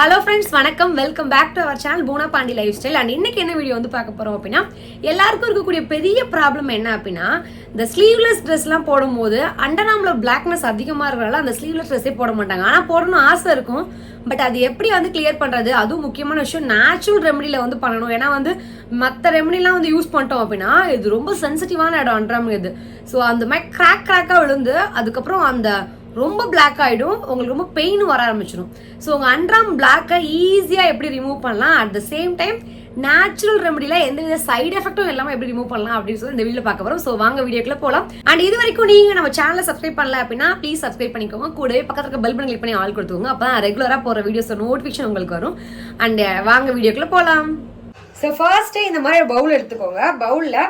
Hello friends வணக்கம். Welcome back to our channel Poona Pandi lifestyle and இன்னைக்கு என்ன video வந்து பார்க்க போகிறோம் அப்படின்னா எல்லாருக்கும் இருக்கக்கூடிய பெரிய ப்ராப்ளம் என்ன அப்படின்னா இந்த ஸ்லீவ்லெஸ் ட்ரெஸ்லாம் போடும்போது அண்டர்ஆர்ம்ல பிளாக்னஸ் அதிகமாக இருக்கிறனால அந்த ஸ்லீவ்லெஸ் ட்ரெஸ்ஸே போட மாட்டாங்க. ஆனால் போடணும் ஆசை இருக்கும். பட் அது எப்படி வந்து கிளியர் பண்ணுறது அதுவும் முக்கியமான விஷயம் நேச்சுரல் ரெமடியில் வந்து பண்ணணும். ஏன்னா வந்து மற்ற ரெமடிலாம் வந்து யூஸ் பண்ணிட்டோம் அப்படின்னா இது ரொம்ப சென்சிட்டிவான இடம் அண்டர்ஆர்ம் இது ஸோ அந்த மாதிரி கிராக் கிராக்காக விழுந்து அதுக்கப்புறம் அந்த ரொம்ப பிளாக் ஆகிடும் உங்களுக்கு ரொம்ப பெயின் வர ஆரம்பிச்சிடும். ஸோ உங்கள் அண்ட்ராம் பிளாக்கை ஈஸியாக எப்படி ரிமூவ் பண்ணலாம்? At the same time natural ரெமடியில் எந்த சைட் சைடு எஃபெக்ட்டும் இல்லாமல் எப்படி ரிமூவ் பண்ணலாம் அப்படின்னு சொல்லி இந்த வீடியோ பார்க்க வரோம் ஸோ வாங்க வீடியோக்குள்ள போகலாம் அண்ட் இது வரைக்கும் நீங்கள் நம்ம சேனலை சப்ஸ்கிரைப் பண்ணல அப்படின்னா ப்ளீஸ் சப்ஸ்கிரைப் பண்ணிக்கோங்க. கூடவே பக்கத்தில் இருக்க பெல் பட்டன் கிளிக் பண்ணி ஆள் கொடுத்துக்கோங்க. அப்போ தான் ரெகுலராக போகிற வீடியோஸ் நோட்டிஃபிகேஷன் உங்களுக்கு வரும். அண்ட் uh, வாங்க வீடியோக்குள்ள போகலாம் ஸோ ஃபர்ஸ்ட்டே இந்த மாதிரி பவுல் எடுத்துக்கோங்க. பவுலில்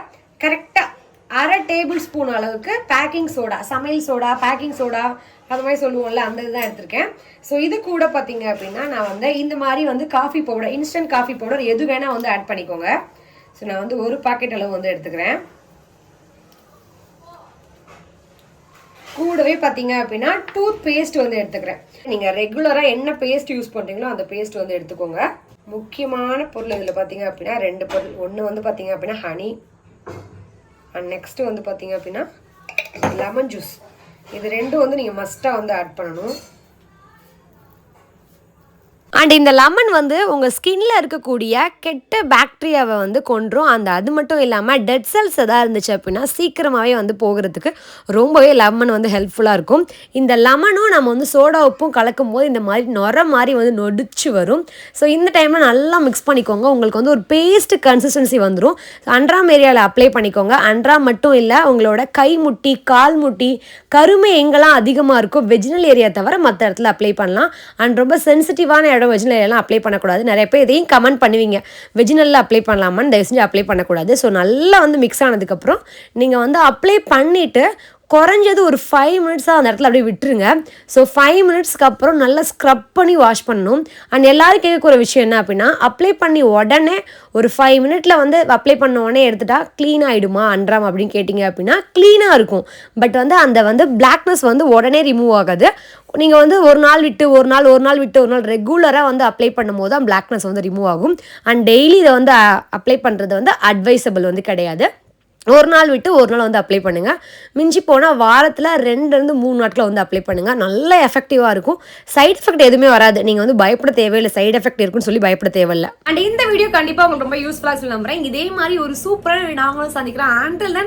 கரெக்டாக அரை டேபிள் ஸ்பூன் அளவுக்கு பேக்கிங் சோடா சமையல் சோடா பேக்கிங் சோடா அது மாதிரி சொல்லுவோம்ல அந்த இதுதான் எடுத்திருக்கேன். ஸோ இது கூட பார்த்தீங்க அப்படின்னா நான் வந்து இந்த மாதிரி வந்து coffee powder instant coffee powder எது வேணால் வந்து ஆட் பண்ணிக்கோங்க. ஸோ நான் வந்து ஒரு பாக்கெட் அளவு வந்து எடுத்துக்கிறேன். கூடவே பார்த்தீங்க அப்படின்னா டூத் பேஸ்ட் வந்து எடுத்துக்கிறேன். நீங்கள் ரெகுலராக என்ன பேஸ்ட் யூஸ் பண்ணுறீங்களோ அந்த பேஸ்ட் வந்து எடுத்துக்கோங்க. முக்கியமான பொருள் இதில் பார்த்தீங்க அப்படின்னா ரெண்டு பொருள். ஒன்று வந்து பார்த்தீங்க அப்படின்னா ஹனி அண்ட் நெக்ஸ்ட்டு வந்து பார்த்தீங்க அப்படின்னா லெமன் ஜூஸ் இது ரெண்டும் வந்து நீங்கள் மஸ்ட்டாக வந்து ஆட் பண்ணணும். அண்ட் இந்த லெமன் வந்து உங்கள் ஸ்கின்ல இருக்கக்கூடிய கெட்ட பாக்டீரியாவை வந்து கொன்றும். அந்த அது மட்டும் இல்லாமல் டெட் செல்ஸ் எதாவது இருந்துச்சு அப்படின்னா சீக்கிரமாகவே வந்து போகிறதுக்கு ரொம்பவே லெமன் வந்து ஹெல்ப்ஃபுல்லாக இருக்கும். இந்த லெமனும் நம்ம வந்து சோடா உப்பும் கலக்கும் போது இந்த மாதிரி நுர மாதிரி வந்து நொடிச்சு வரும். ஸோ இந்த டைமில் நல்லா மிக்ஸ் பண்ணிக்கோங்க. உங்களுக்கு வந்து ஒரு பேஸ்ட் கன்சிஸ்டன்சி வந்துடும் அன்றாம் ஏரியாவில் அப்ளை பண்ணிக்கோங்க. அன்றாம் மட்டும் இல்லை உங்களோட கை முட்டி கால் முட்டி கருமை எங்கெல்லாம் அதிகமாக இருக்கோ வெஜினல் ஏரியா தவிர மற்ற இடத்துல அப்ளை பண்ணலாம். அண்ட் ரொம்ப சென்சிட்டிவான இடம் வெஜினல் எல்லாம் அப்ளை பண்ணக்கூடாது. நிறைய பேர் இதையும் கமெண்ட் பண்ணுவீங்க. வெஜினலில் அப்ளை பண்ணலாமான்னு தயவு செஞ்சு அப்ளை பண்ணக்கூடாது. ஸோ நல்லா வந்து மிக்ஸ் ஆனதுக்கப்புறம் நீங்கள் வந்து அப்ளை பண்ணிவிட்டு குறைஞ்சது ஒரு ஃபைவ் மினிட்ஸாக அந்த இடத்துல அப்படியே விட்டுருங்க. ஸோ ஃபைவ் மினிட்ஸ்க்கு அப்புறம் நல்லா ஸ்க்ரப் பண்ணி வாஷ் பண்ணணும். அண்ட் எல்லோரும் கேட்கக்கூடிய விஷயம் என்ன அப்படின்னா அப்ளை பண்ணி உடனே ஒரு ஃபைவ் மினிட்ல வந்து அப்ளை பண்ண உடனே எடுத்துட்டா க்ளீன் ஆகிடுமா அன்றாம் அப்படின்னு கேட்டிங்க அப்படின்னா க்ளீனாக இருக்கும். பட் வந்து அந்த வந்து பிளாக்னஸ் வந்து உடனே ரிமூவ் ஆகாது. நீங்கள் வந்து ஒரு நாள் விட்டு ஒரு நாள் ஒரு நாள் விட்டு ஒரு நாள் ரெகுலராக வந்து அப்ளை பண்ணும்போது தான் பிளாக்னஸ் வந்து ரிமூவ் ஆகும். அண்ட் டெய்லி இதை வந்து அப்ளை பண்ணுறது வந்து அட்வைசபிள் வந்து கிடையாது. ஒரு நாள் விட்டு ஒரு நாள் வந்து அப்ளை பண்ணுங்கள் மிஞ்சி போனால் வாரத்தில் ரெண்டுலேருந்து மூணு நாட்களில் வந்து அப்ளை பண்ணுங்கள் நல்ல எஃபெக்டிவாக இருக்கும். சைட் எஃபெக்ட் எதுவுமே வராது. நீங்கள் வந்து பயப்பட தேவையில்லை. சைட் எஃபெக்ட் இருக்குன்னு சொல்லி பயப்பட தேவையில்லை. அண்ட் இந்த வீடியோ கண்டிப்பாக உங்களுக்கு ரொம்ப யூஸ்ஃபுல்லாக சொல்ல நம்புறேன். இதே மாதிரி ஒரு சூப்பரான நாங்களும் சந்திக்கிறேன் ஆண்டில்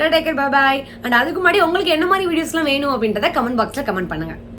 தென் டேக்கர் பாய் அண்ட் அதுக்கு முன்னாடி உங்களுக்கு என்ன மாதிரி வீடியோஸ்லாம் வேணும் அப்படின்றத கமெண்ட் பாக்ஸில் கமெண்ட் பண்ணுங்கள்